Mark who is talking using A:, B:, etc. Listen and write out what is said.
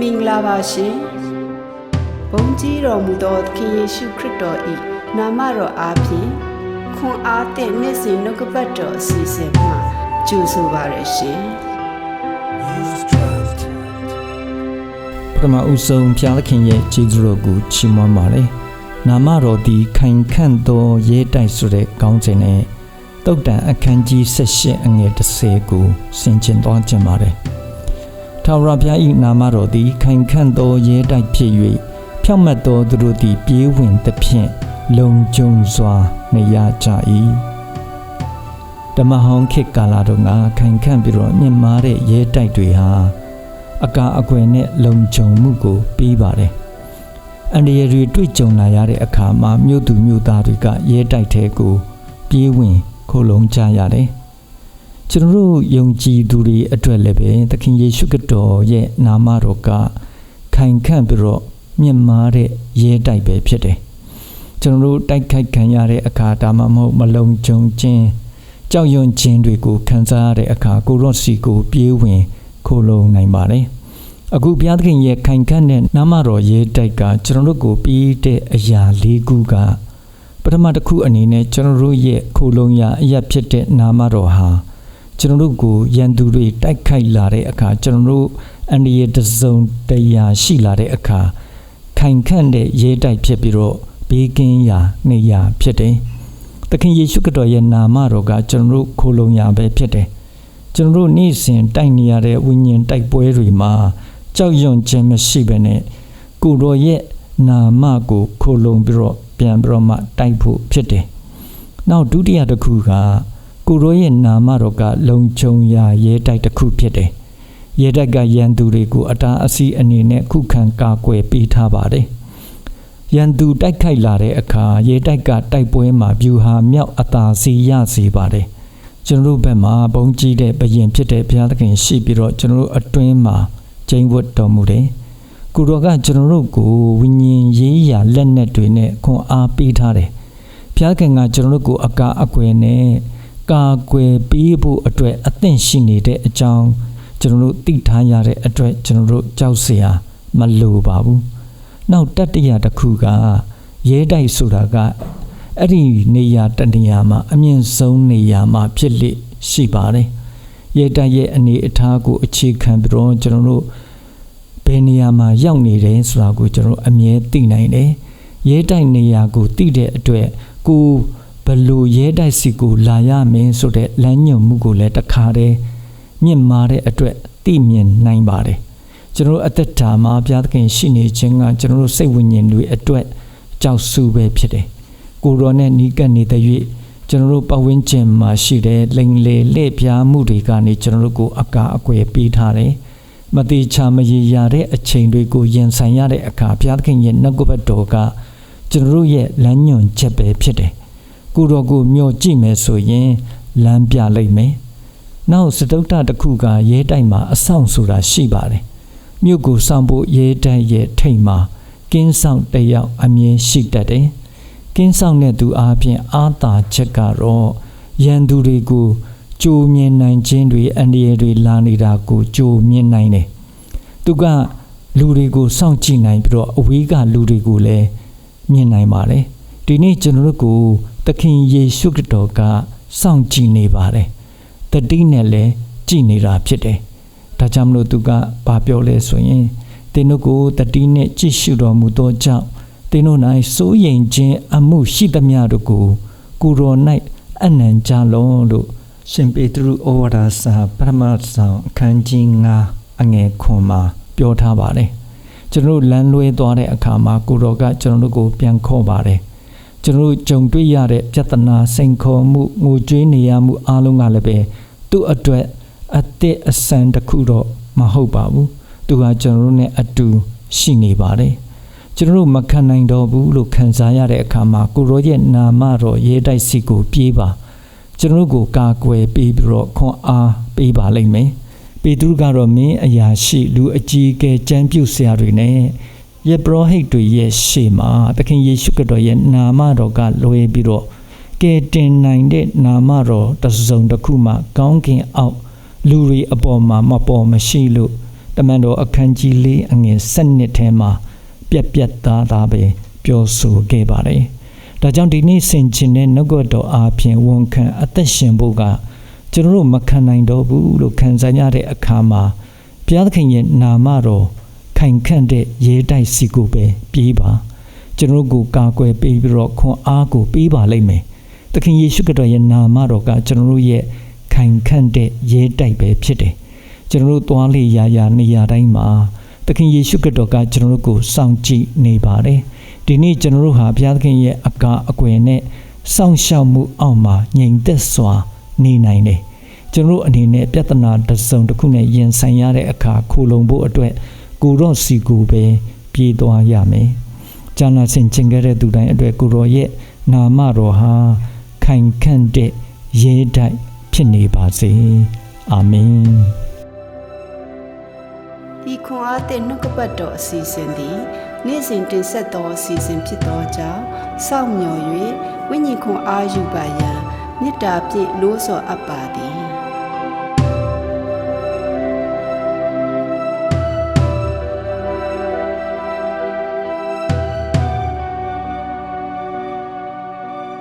A: မင်္ဂလာပါရှင်ဘုန်းကြီးတော်မူသောသခင်ယေရှုခရစ်တော်၏နာမတော်အားဖြင့်ခွန်အားသည့်နေ့စဉ်နှုတ်ကပတ်တော်အစီအစဉ်မှာကြိုဆိုပါရရှင်
B: ပထမဦးဆုံးဖျားသခင်ရဲ့ကျေးဇူးတော်ကိုချီးမွမ်းပါတယ်။နာမတော်သည်ခိုင်ခန့်သောရဲတိုက်ဆိုတဲ့ကောင်းစဉ်နဲ့တုတ်တန်အခန်းကြီး78အငယ်30ကိုဆင်ခြင်သွားခြင်းပါတယ်။ ထာဝရဘုရား၏နာမတော်သည် ခိုင်ခန့်သောရဲတိုက်ဖြစ်၍ဖြောင့်မတ်သောသူတို့သည် ပြေးဝင်သဖြင့်လုံခြုံစွာနေရကြ၏။ဓမ္မဟောင်းခေတ်ကာလတုန်းကခိုင်ခန့်ပြီးတော့မြင့်မားတဲ့ရဲတိုက်တွေဟာအကာအကွယ်နဲ့လုံခြုံမှုကိုပေးပါတယ်။အန္တရာယ်တွေတွေ့ကြုံလာရတဲ့အခါမှာမြို့သူမြို့သားတွေကရဲတိုက်ထဲကိုပြေးဝင်ခိုလုံကြရတယ်။ ကျွန်တော်တို့ယုံကြည်သူတွေအတွက်လည်းပဲသခင်ယေရှုခရစ်တော်ရဲ့နာမတော်ကခိုင်ခန့်ပြီးတော့မြင့်မားတဲ့ရဲတိုက်ပဲဖြစ်တယ်။ကျွန်တော်တို့တိုက်ခိုက်ခံရတဲ့အခါဒါမှမဟုတ်မလုံခြုံခြင်းကြောက်ရွံ့ခြင်းတွေကိုခံစားရတဲ့အခါကိုရော့စီကိုပြေးဝင်ခိုလုံနိုင်ပါတယ်။အခုဘုရားသခင်ရဲ့ခိုင်ခန့်တဲ့နာမတော်ရေးတိုက်ကကျွန်တော်တို့ကိုပြီးတဲ့အရာ၄ခုကပထမတစ်ခုအနေနဲ့ကျွန်တော်တို့ရဲ့ခိုလုံရာအရာဖြစ်တဲ့နာမတော်ဟာ ကျွန်တော်တို့ကိုရန်သူတွေတိုက်ခိုက်လာတဲ့အခါကျွန်တော်တို့အန္တရာယ်တစ်စုံတရာရှိလာတဲ့အခါခိုင်ခန့်တဲ့ရေးတိုက်ဖြစ်ပြီးတော့ဘေးကင်းရာနေရာဖြစ်တယ်။သခင်ယေရှုခရစ်တော်ရဲ့နာမတော်ကကျွန်တော်တို့ခိုလုံရာပဲဖြစ်တယ်။ကျွန်တော်တို့နေ့စဉ်တိုက်နေရတဲ့ဝိညာဉ်တိုက်ပွဲတွေမှာကြောက်ရွံ့ခြင်းမရှိဘဲနဲ့ကိုယ်တော်ရဲ့နာမကိုခိုလုံပြီးတော့ပြန်ပြီးတော့မှတိုက်ဖို့ဖြစ်တယ်။နောက်ဒုတိယတစ်ခုက ကိုယ်တော်ရဲ့နာမတော်ကလုံခြုံရာရဲတိုက်တစ်ခုဖြစ်တယ်။ရဲတိုက်ကရန်သူတွေကိုအတားအဆီးအနေနဲ့ခုခံကာကွယ်ပေးထားပါတယ်။ရန်သူတိုက်ခိုက်လာတဲ့အခါရဲတိုက်ကတိုက်ပွဲမှာဗျူဟာမြောက်အသာစီရစေပါတယ်။ကျွန်တော်တို့ဘက်မှာဘုံကြီးတဲ့ဘယင်ဖြစ်တဲ့ဘုရားသခင်ရှိပြီးတော့ကျွန်တော်တို့အတွင်းမှာကျိန်ဝတ်တော်မူတယ်။ကိုတော်ကကျွန်တော်တို့ကိုဝိညာဉ်ရေးရာလက်နက်တွေနဲ့ခွန်အားပေးထားတယ်။ဘုရားသခင်ကကျွန်တော်တို့ကိုအကာအကွယ်နဲ့ ကာကွယ်ပေးဖို့အတွက်အသင့်ရှိနေတဲ့အကြောင်းကျွန်တော်တို့သိထားရတဲ့အတွက်ကျွန်တော်တို့ကြောက်စရာမလိုပါဘူး။နောက်တတိယတစ်ခုကရဲတိုက်ဆိုတာကအဲ့ဒီနေရာတနေရာမှာအမြင့်ဆုံးနေရာမှာဖြစ်လိရှိပါတယ်။ရဲတိုက်ရဲ့အနေအထားကိုအခြေခံပြီးတော့ကျွန်တော်တို့ဘယ်နေရာမှာရောက်နေတယ်ဆိုတာကိုကျွန်တော်အမြဲသိနိုင်တယ်။ရဲတိုက်နေရာကိုသိတဲ့အတွက်ကိုယ် ဘယ်လိုရဲတိုက်စီကိုလာရမင်းဆိုတဲ့လမ်းညွှန်မှုကိုလည်းတခါတည်းမြင့်မားတဲ့အတွက်သိမြင်နိုင်ပါတယ်။ကျွန်တော်တို့အသက်တာမှာဘုရားသခင်ရှိနေခြင်းကကျွန်တော်တို့စိတ်ဝိညာဉ်တွေအတွက်ကြောက်စုပဲဖြစ်တယ်။ကိုရောနဲ့နီးကပ်နေတဲ့၍ကျွန်တော်တို့ပတ်ဝန်းကျင်မှာရှိတဲ့လိန်လေလှည့်ပြားမှုတွေကနေကျွန်တော်တို့ကိုအကာအကွယ်ပေးထားတယ်။မတိချာမရေရာတဲ့အချိန်တွေကိုရင်ဆိုင်ရတဲ့အခါဘုရားသခင်ရဲ့နှုတ်ကပတ်တော်ကကျွန်တော်တို့ရဲ့လမ်းညွှန်ချက်ပဲဖြစ်တယ်။ ကိုတော်ကိုမျှော်ကြည့်မယ်ဆိုရင်လမ်းပြလိုက်မယ်။နောက်စတုတ္တတစ်ခုကရဲတိုက်မှာအဆောင်ဆိုတာရှိပါတယ်။မြို့ကိုစောင့်ဖို့ရဲတိုက်ရဲ့ထိတ်မှာကင်းဆောင်တစ်ယောက်အမြင်ရှိတတ်တယ်။ကင်းဆောင်တဲ့သူအားဖြင့်အာသာချက်ကတော့ရန်သူတွေကိုကြိုမြင်နိုင်ခြင်းတွေအန္တရာယ်တွေလာနေတာကိုကြိုမြင်နိုင်တယ်။သူကလူတွေကိုစောင့်ကြည့်နိုင်ပြီးတော့အဝေးကလူတွေကိုလည်းမြင်နိုင်ပါတယ်။ဒီနေ့ကျွန်တော်တို့ကို သခင်ယေရှုခရစ်တော်ကစောင့်ကြည့်နေပါတယ်။တတိနဲ့လည်းကြည့်နေတာဖြစ်တယ်။ဒါကြောင့်မလို့သူကဘာပြောလဲဆိုရင်သင်တို့ကိုတတိနဲ့ကြည့်ရှုတော်မူသောကြောင့်သင်တို့၌စိုးရိမ်ခြင်းအမှုရှိသမျှတို့ကိုကိုယ်တော်၌အနံကြလောလို့ရှင်ပေတရုဩဝါဒစာပထမဆောင်အခန်းကြီး9အငယ်ခွန်မှာပြောထားပါတယ်ကျွန်တော်တို့လမ်းလွဲသွားတဲ့အခါမှာကိုယ်တော်ကကျွန်တော်တို့ကိုပြန်ခေါ်ပါတယ် ကျွန်တော်တို့ကြုံတွေ့ရတဲ့ပြဿနာစိန်ခေါ်မှုငိုကြွေးနေရမှုအားလုံးကလည်းပဲသူ့အတွက်အသက်အဆန်တစ်ခုတော့မဟုတ်ပါဘူးသူကကျွန်တော်တို့နဲ့အတူရှိနေပါတယ်ကျွန်တော်တို့မခံနိုင်တော့ဘူးလို့ခံစားရတဲ့အခါမှာကိုရောရဲ့နာမတော်ရေးတိုက်စီကိုပြေးပါကျွန်တော်တို့ကိုကာကွယ်ပေးပြီးတော့ခွန်အားပေးပါလိမ့်မယ်ပေတရုကတော့မင်းအရာရှိလူအကြီးအကဲကြမ်းပြုတ်ဆရာတွေနဲ့ ယေဘရဟိတ်တွေရဲ့ရှေ့မှာသခင်ယေရှုခရစ်တော်ရဲ့နာမတော်ကလွှဲပြီးတော့ကဲတင်နိုင်တဲ့နာမတော်တစ်စုံတစ်ခုမှကောင်းကင်အောက်လူတွေအပေါ်မှာမပေါ်မရှိလို့တမန်တော်အခန်းကြီး၄အငယ်၁၂ထဲမှာပြက်ပြက်သားသားပဲပြောဆိုခဲ့ပါတယ်။ဒါကြောင့်ဒီနေ့ဆင်ခြင်တဲ့နှုတ်ကပတ်တော်အားဖြင့်ဝန်ခံအသက်ရှင်ဖို့ကကျွန်တော်တို့မခံနိုင်တော့ဘူးလို့ခံစားရတဲ့အခါမှာဘုရားသခင်ရဲ့နာမတော် ခိုင်ခန့်တဲ့ရေးတိုက်စီကိုပဲပြေးပါကျွန်တော်တို့ကိုကာကွယ်ပေးပြီးတော့ခွန်အားကိုပေးပါလိမ့်မယ်။သခင်ယေရှုခရစ်တော်ရဲ့နာမတော်ကကျွန်တော်တို့ရဲ့ခိုင်ခန့်တဲ့ရေးတိုက်ပဲဖြစ်တယ်။ကျွန်တော်တို့သွားလေရာရာနေရာတိုင်းမှာသခင်ယေရှုခရစ်တော်ကကျွန်တော်တို့ကိုစောင့်ကြည့်နေပါတယ်။ဒီနေ့ကျွန်တော်တို့ဟာဘုရားသခင်ရဲ့အကာအကွယ်နဲ့စောင့်ရှောက်မှုအောက်မှာငြိမ်သက်စွာနေနိုင်တယ်။ကျွန်တော်တို့အနေနဲ့ပြဿနာတစ်စုံတစ်ခုနဲ့ရင်ဆိုင်ရတဲ့အခါခိုလုံဖို့အတွက် ကိုရော့စီကိုပဲပြေးသွားရမယ်။ဂျာနာစင်ချင်ခဲ့တဲ့သူတိုင်းအတွက်ကိုရော့ရဲ့နာမတော်ဟာခိုင်ခန့်တဲ့ရဲတိုက်ဖြစ်နေပါစေ။အာမင်။
A: ဤခွန်အားသည့်နှုတ်ကပတ်တော်အစီအစဉ်သည်နေ့စဉ်တင်ဆက်သောအစီအစဉ်ဖြစ်သောကြောင့်စောင့်မျှော်၍ဝိညာဉ်ခွန်အားယူပါရန်မေတ္တာဖြင့်လို့ဆော်အပ်ပါသည်